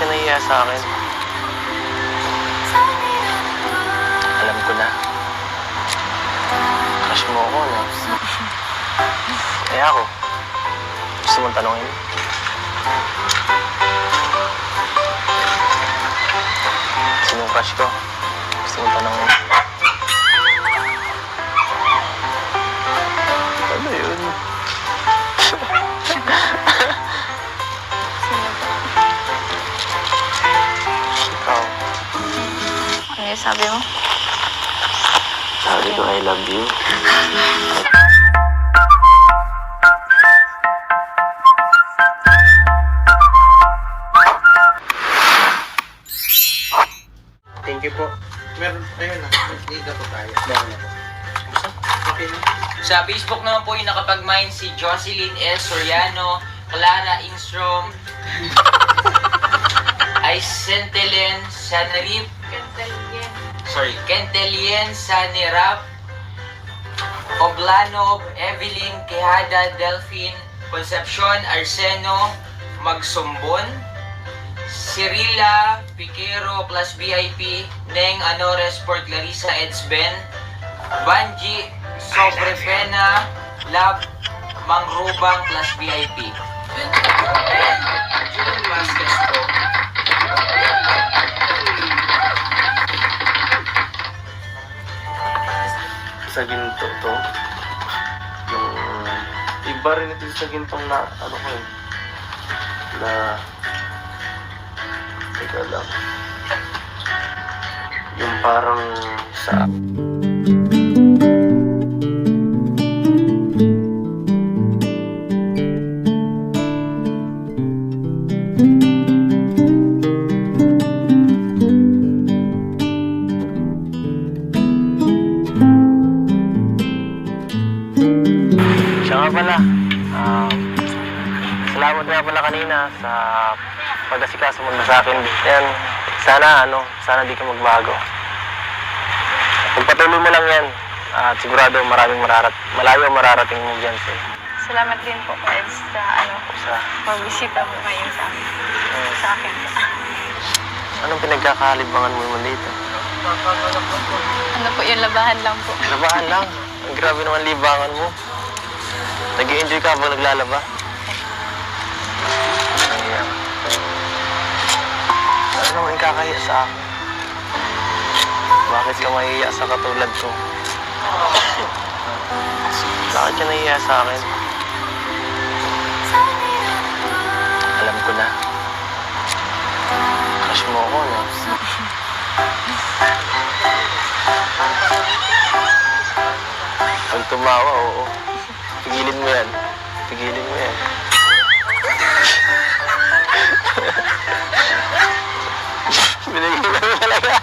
ka nahiya sa akin? Alam ko na. Crush mo ako, no? Kaya ako. Gusto mong tanongin? Sinong crush ko? Gusto mong tanongin? Ano yun? Sabi mo? Sabi ko, I love you. Thank you po. Meron, ayun na. Iga po tayo. Meron ako. Okay na. Sa Facebook naman po yung nakapag-mine si Jocelyn S. Soriano, Clara Ingstrom, Aisentelen Sanarip, sorry, Kentelien Sanirap, Oblanov, Evelyn Quijada Delphine, Concepcion Arseno Magsumbon, Cirila Piquero plus VIP, Neng Anores Port Larissa Edsben, Banji Sobrefena Lab Mangrubang plus VIP. June Vasquez po. Sa ginto to. Yung iba rin ito sa gintong na ano ko eh. Na Teka lang. Yung parang sa sana ano, sana di ka magbago. Pagpatuloy mo lang yan. At sigurado maraming mararat, malayo mararating mo dyan sa, Salamat din po, Eds, sa ano, sa pagbisita mo ngayon sa Sa akin. anong pinagkakalibangan mo naman dito? Ano po, yung labahan lang po. Labahan lang. Ang grabe naman libangan mo. Nag-enjoy ka habang naglalaba? Ano naman yung kakahiya sa akin? Bakit ka mahihiya sa katulad ko? Bakit ka nahihiya sa akin? Alam ko na. Crush mo ako, no? Pag tumawa, oo. Pigilin mo yan. Pigilin mo yan. Binigilan mo talaga.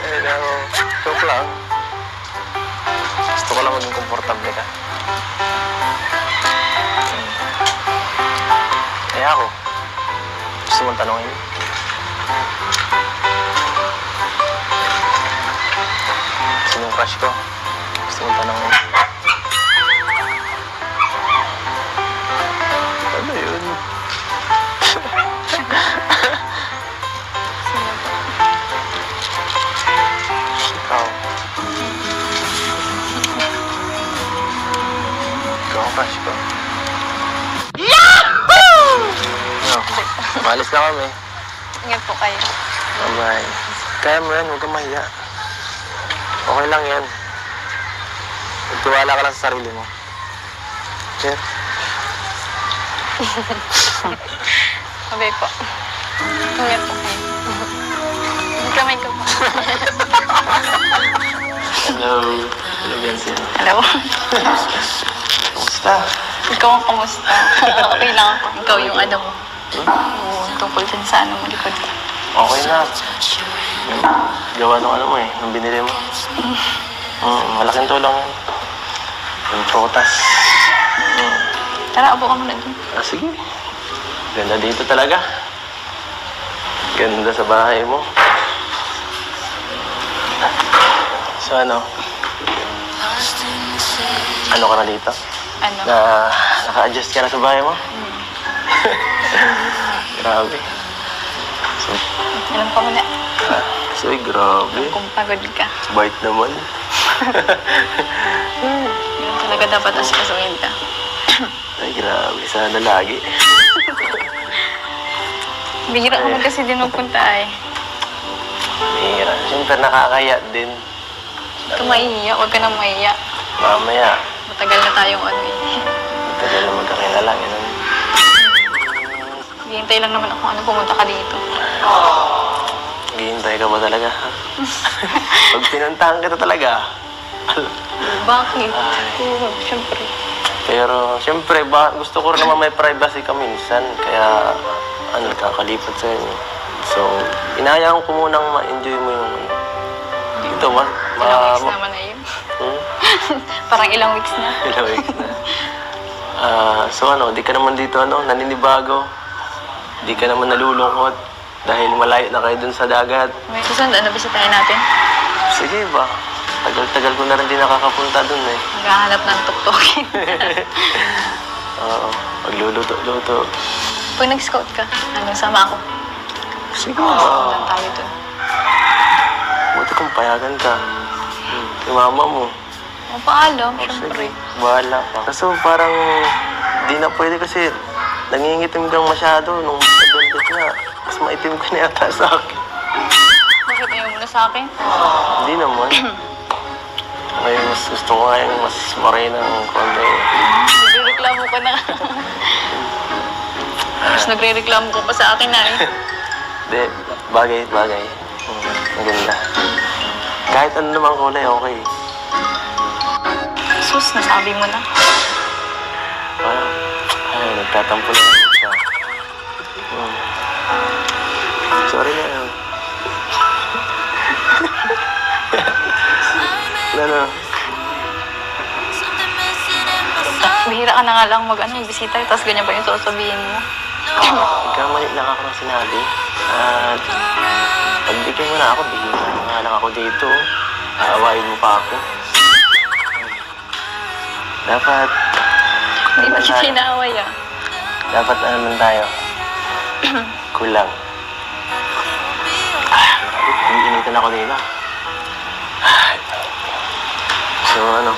Ayun ako. Joke lang. Gusto ko komportable. Kaya ako. Gusto? Sinong crush ko? Gusto mong tanongin? Crush ko. Yahoo! Ano? Malis na kami. Ingat po kayo. Bye-bye. Kaya mo yan, huwag kang mahiya. Okay lang yan. Magtiwala ka lang sa sarili mo. Sir, Mabay po. Ingat po kayo. Kamay ko po. hello. Hello, Vincent. Hello. Kumusta? Ikaw ang kamusta? okay lang ako. Ikaw yung ano mo. Oo, tungkol dyan sa ano mo likod. Okay na. Gawa nung ano mo eh, nung binili mo. Mm, malaking tulong. Yung prutas. Mm. Tara, abo ka muna dun. Ah, sige. Ganda dito talaga. Ganda sa bahay mo. So ano? Ano ka na dito? Ano? Na naka-adjust ka na sa bahay mo? Hmm. grabe. So, Alam ko muna so grabe. kung pagod ka. Bait naman. Yun talaga dapat asikasuhin ka. Ay, grabe. Sana lagi. Bihira ka man kasi din magpunta eh. Mira. Siyempre, nakakaya din. Huwag ka maiiyak, huwag ka nang maiiyak. Mamaya, Matagal na tayong ano eh. tagal na magkakilala. Ganun. Hihintay lang naman ako ano pumunta ka dito. Hihintay ka ba talaga? Pag pinuntahan kita talaga. Bakit? Ay. Oo, syempre. Pero, siyempre, ba, gusto ko rin naman may privacy ka minsan. Kaya, ano, kakalipat sa inyo. So, inayaan ko munang ma-enjoy mo yung dito. Ma, ma, ma- naman na yun. Hmm? Parang ilang weeks na. Ilang weeks na. Ah, so ano, di ka naman dito ano, naninibago. Di ka naman nalulungkot dahil malayo na kayo dun sa dagat. May susunod, ano bisitahin natin? Sige ba? Tagal-tagal ko na rin di nakakapunta dun eh. Maghahanap ng tuktokin. Oo, pagluluto-luto. Pag nag-scout ka, hanggang sama ako. Sige ba? lang tayo dun. Buti kung payagan ka. Hmm, yung mama mo. O, paalam, Oh, syempre. sige, bahala pa. Kaso parang di na pwede kasi nangingitim kang masyado nung nabundot na. Mas maitim ka na yata sa akin. Bakit ayaw mo na sa akin? Hindi naman. Ngayon, mas gusto ko nga yung mas morena ng konti. Nagre-reklamo ka na. Mas nagre-reklamo ka pa sa akin na eh. Hindi, bagay, bagay. Hmm, maganda. Kahit ano naman kulay, okay. Sus, nasabi mo na. Parang, ay, nagtatampo na lang siya. Hmm. Sorry na yan. ano, Bihira ka na nga lang mag ano, bisita, tapos ganyan pa yung sasabihin mo. nagkamali lang ako ng sinabi. At, pagbigay mo na ako, bigyan mo nga lang ako dito. Aawain mo pa ako. Dapat, Hindi ano ba tayo? kita inaaway ah? Dapat na naman tayo. Kulang. Ah, iniinitan ako nila. Ah. So ano?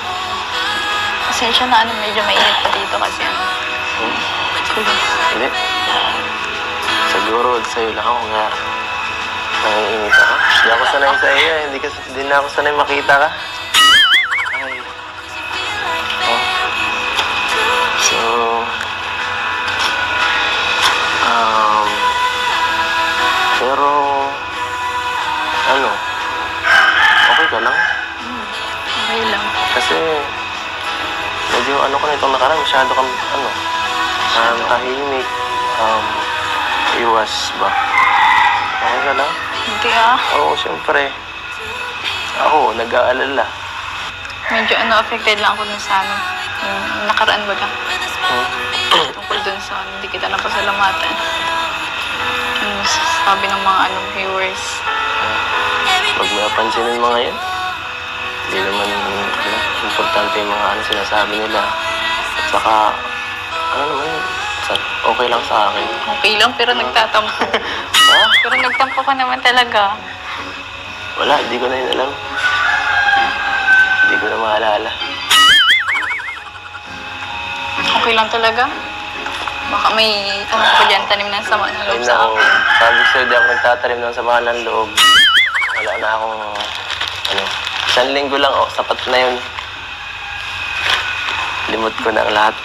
Pasensya na ano, medyo mainit pa dito kasi ano. Hmm? Hindi. Siguro sa'yo lang ako nga nangiinit ako. Hindi ako sanay sa iyo. eh. Hindi, ka, hindi na ako sanay makita ka. Kasi, medyo ano ko na itong nakaraan, masyado kang, ano, um, tahimik, um, iwas ba? Okay ka lang? Hindi ah. Oo, siyempre. Ako, nag-aalala. Medyo ano, affected lang ako dun sa ano. Yung nakaraan baga. Hmm? Tungkol dun sa ano, hindi kita napasalamatan. Yung sabi ng mga ano, viewers. Pag napansinin mo ngayon, hindi naman importante yung mga ano sinasabi nila. At saka, ano naman, sa- okay lang sa akin. Okay lang, pero nagtatampo. Ha? pero nagtampo ka naman talaga. Wala, hindi ko na yun alam. Hindi ko na maalala. Okay lang talaga. Baka may ano ko dyan, tanim ng sama ng loob Ayun sa ako, akin. sabi ko sa'yo, di ako nagtatarim ng samahan ng loob. Wala na akong, ano, isang linggo lang, oh, sapat na yun. Limot ko na ang lahat.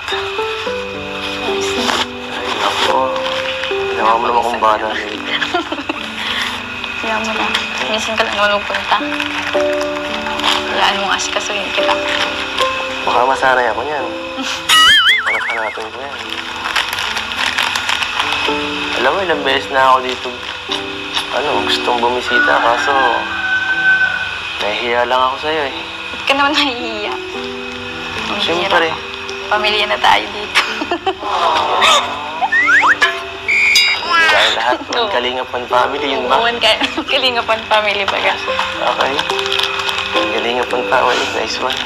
Ay, nako. Naman kung bala. Kaya mo na. Minsan ka lang naman magpunta. Hayaan mong asikasuhin kita. Baka masanay ako niyan. Hanap-hanapin ko yan. Alam mo, ilang beses na ako dito, ano, gustong bumisita, kaso, nahihiya lang ako sa'yo eh. Ba't ka naman nahihiya? Siyempre. Pamilya na tayo dito. Dahil lahat ng Kalingapan family, yun ba? Umuwan ka. Kalingapan family baga. Okay. Kalingapan family, nice one.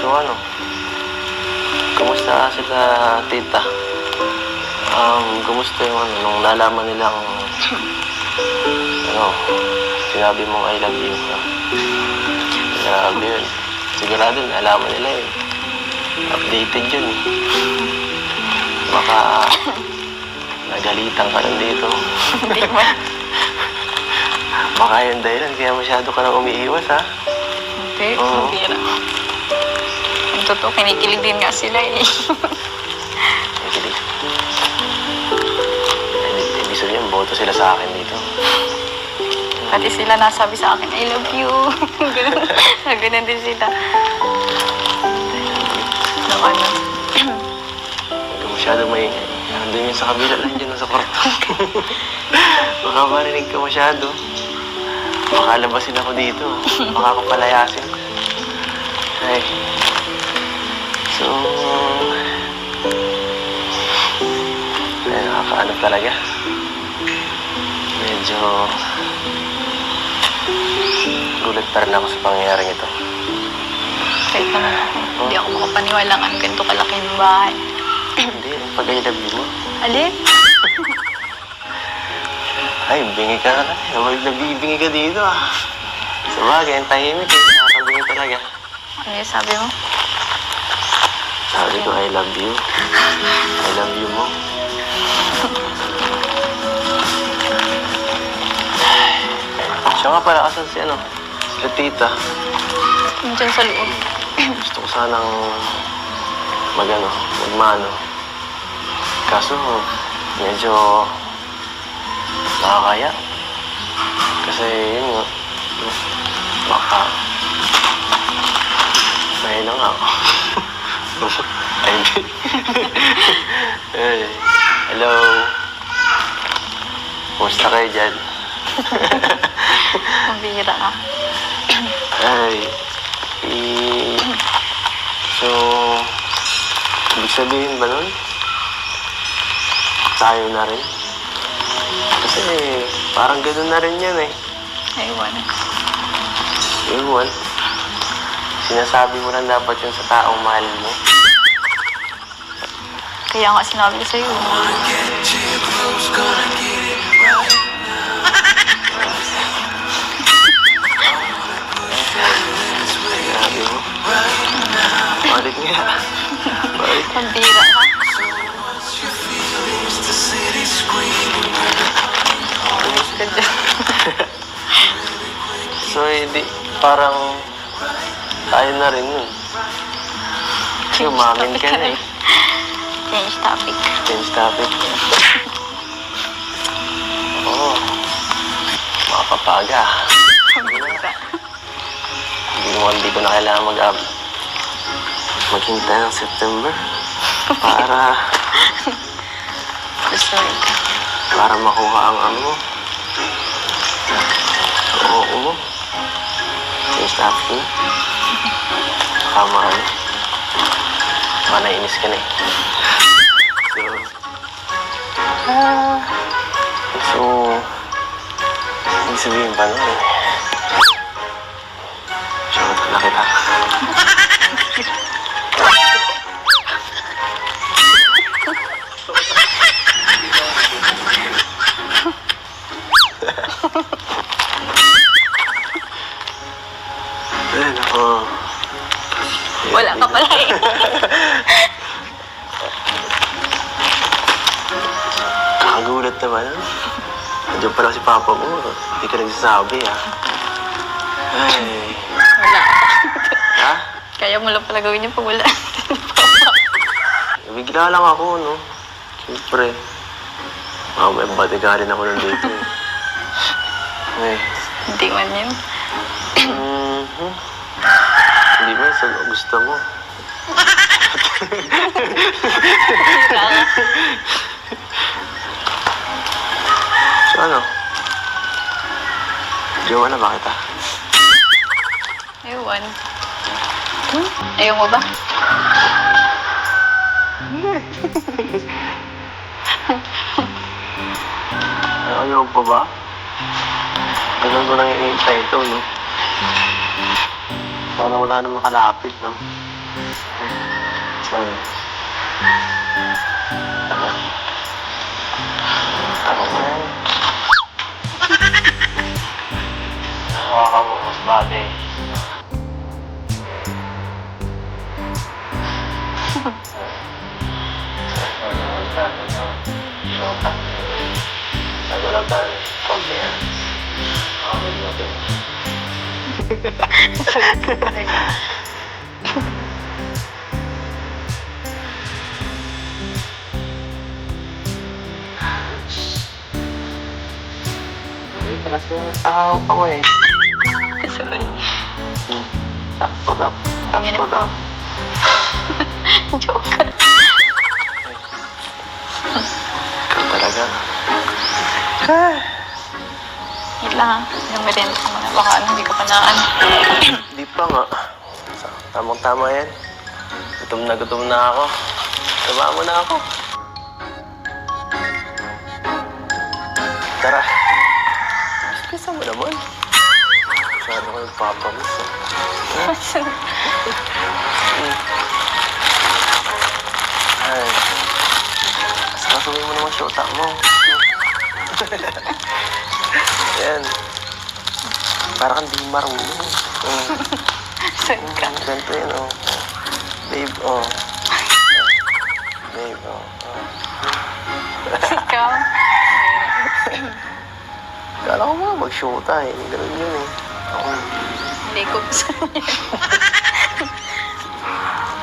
So ano? kumusta sila tita? Um, kumusta yung ano, nung nalaman nilang, ano, sinabi mong I love you. Grabe yun. Sigurado nalaman nila yun. Updated yun. Baka nagalitan ka lang dito. Hindi. Baka yun dahilan, kaya masyado ka na umiiwas ha. Hindi, Oo. mabira. Ang totoo, kinikilig din nga sila eh. Hindi. Hindi, hindi sabihin, boto sila sa akin. Pati sila nasabi sa akin, I love you. ganun, ganun din sila. Nung ano, ka masyado maingay. Nandun yun sa kabila lang dyan, sa kwarto. Baka marinig ka masyado. Baka labasin ako dito. Baka ako palayasin. Ay. So... Ay, nakakaano talaga. Medyo... Pa rin ako sa pangyayaring ito. kahit ako, hindi ako makapaniwala ang ganito kalaki ng bahay. Hindi, yung pag-I love you mo. Alin? Ay, bingi ka na. Huwag nabibingi ka dito ah. Sa bagay, ang tahimik eh. Nakakabingi talaga. Ano yung sabi mo? Sabi ko, I love you. I love you mo. Siya nga pala, asan si ano? Si tita. Nandiyan sa loob. Gusto ko sanang magano, magmano. Kaso, medyo nakakaya. Kasi yun nga, baka may na nga ako. Ay, hindi. Ay, hello. Kumusta kayo dyan? Mabira ka. Ay, eh, so, ibig sabihin ba nun? Tayo na rin? Kasi parang ganun na rin yan eh. Aywan. Ewan. Sinasabi mo lang dapat yun sa taong mahal mo. Kaya nga sinabi ko sa'yo. Ulit nga. Ulis ka dyan. So, hindi, parang tayo na rin yun. Umamin ka na eh. Change topic. Change topic. Oo. Makapapaga. Mabira. Hindi mo, hindi ko na kailangan mag maghintay ng September para Gusto para makuha ang ano mo. Oo mo. Change topic na. Tama ano. Baka nainis ka na eh. So, ah, so, ibig sabihin pa nun eh. Shot na kita. Hindi ka nagsasabi, ha? Ay. Wala. Ha? Kaya mo lang pala gawin yung pag wala. Bigla lang ako, no? Siyempre. Mga may bodyguardin ako nandito, eh. Ay. Hindi man yun. Mhm. Hindi ba sa gusto mo? So ano? Jowa na ba kita? Ewan. Hmm? Ayaw mo ba? Ay, ayaw pa ba? Ganun ko nang iintay ito, no? Parang wala namang kalapit, no? Ay. Tama. Tama yan. Bagay. Nagulang tayo. Pag-dance. Okay, okay. Kasi tao ako eh. Joke. Ikaw talaga. Wait lang ha. Yung merienda ko muna. Baka ano, hindi ka pa na ano. Di pa nga. Tamang-tama yan. Gutom na gutom na ako. Tama mo na ako. Tara. Bisa mo naman. Masyado ko nagpapamiss. eh. Ay. Mas kasuhin mo naman syota mo. Yan. Parang kang di marunong. Mm. Sorry ka. Ganito yun, oh. Babe, oh. Babe, oh. oh. Ikaw. Kala ko mga mag-shota eh. Ganun yun eh. Hindi ko gusto niya.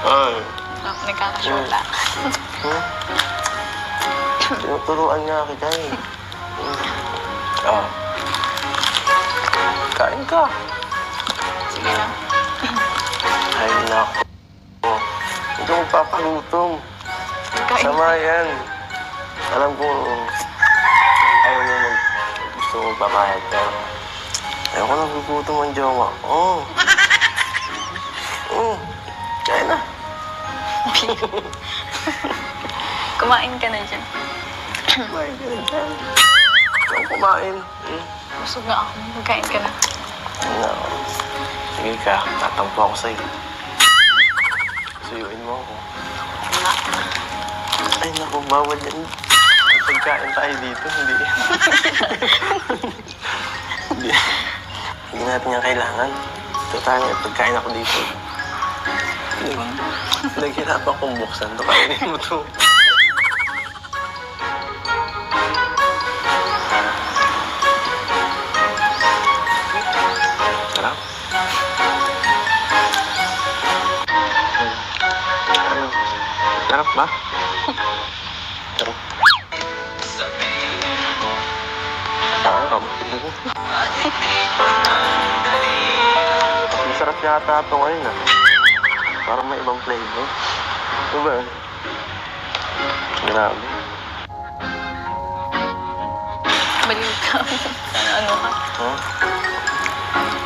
Ay. Ako nagkakashola. Hmm? Tinuturuan nga kita eh. Hmm. Oh. Kain ka. Sige na. Ay, nako. Oh. Hindi mo papalutom. Kain. Sama yan. Alam ko, ayaw mo mag... Gusto mo papayag, pero... Ayaw ko nagugutom ang jowa. Oo. Oh. Oo. Kaya na. Kumain ka na dyan. Kumain ka na dyan. Ikaw kumain. Hmm. Busog na ako. Magkain ka na. Ano? Sige ka, tatampo ako sa'yo. Suyuin mo ako. Wala. Ay, naku, bawal yan. Pagkain tayo dito, hindi. Hindi natin yan kailangan. Ito tayo, may pagkain ako dito. Naghirapan kong buksan to. Kainin mo to. Sarap. Ano? Sarap ba? Sarap. Masarap yata ito ngayon ah. Parang may ibang flavor. Ano ba? Grabe. Baliw ka. Sana ano ka. Ha?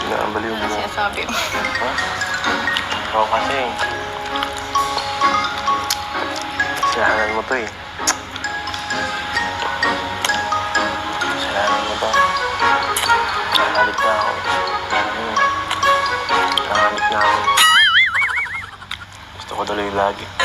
Inaambaliw mo. Ano sinasabi mo? Ha? Oo kasi. Kasalanan mo to eh. Ako. Hmm. Nakalit na. Gusto ko tuloy lagi.